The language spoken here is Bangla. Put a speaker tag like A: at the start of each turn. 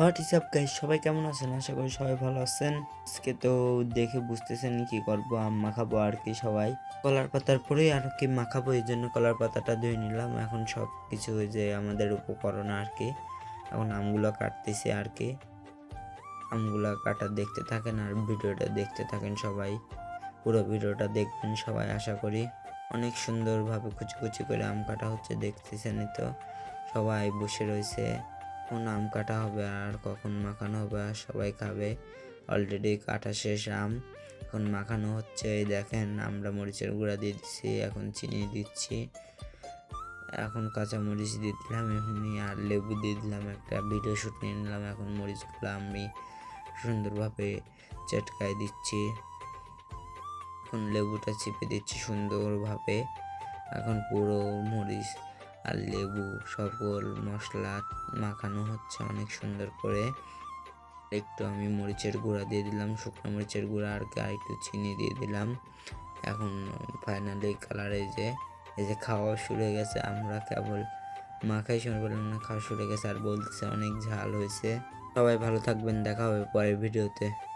A: হোয়াট ইস আপ গাইস সবাই কেমন আছেন? আশা করি সবাই ভালো আছেন। আজকে তো দেখে বুঝতেছেন কি করব, আম মাখাবো আর কি সবাই। কলার পাতার পরেই আর কি মাখাবো, এই জন্য কলার পাতাটা ধুয়ে নিলাম। এখন সব কিছু যে আমাদের উপকরণ আর কি। এখন আমগুলো কাটতেছি আর কি। আমগুলো কাটা দেখতে থাকেন আর ভিডিওটা দেখতে থাকেন সবাই। পুরো ভিডিওটা দেখবেন সবাই, আশা করি। অনেক সুন্দরভাবে কুচি কুচি করে আম কাটা হচ্ছে, দেখতেছেনই তো। সবাই বসে রয়েছে। কখন আম কাটা হবে আর কখন মাখানো হবে আর সবাই খাবে। অলরেডি কাটা শেষ আম। এখন মাখানো হচ্ছে, এই দেখেন আমরা মরিচের গুঁড়া দিয়ে দিচ্ছি, এখন চিনি দিচ্ছি। এখন কাঁচা মরিচ দিয়ে দিলাম, এমনি আর লেবু দিয়ে দিলাম, একটা ভিডিও শ্যুট নিয়ে নিলাম, এখন মরিচগুলো আমি সুন্দরভাবে চটকায় দিচ্ছি। এখন লেবুটা চিপে দিচ্ছি সুন্দরভাবে। এখন পুরো মরিচ আর লেবু, সকল মশলা মাখানো হচ্ছে অনেক সুন্দর করে। একটু আমি মরিচের গুঁড়া দিয়ে দিলাম, শুকনো মরিচের গুঁড়া আর আর একটু চিনি দিয়ে দিলাম। এখন ফাইনালি কালারে যে, এই যে খাওয়া শুরু হয়ে গেছে, আমরা কেবল মাখাই, সময় বললাম না, খাওয়া শুরু হয়ে গেছে, আর বলতেছে অনেক ঝাল হয়েছে। সবাই ভালো থাকবেন, দেখা হবে পরের ভিডিওতে।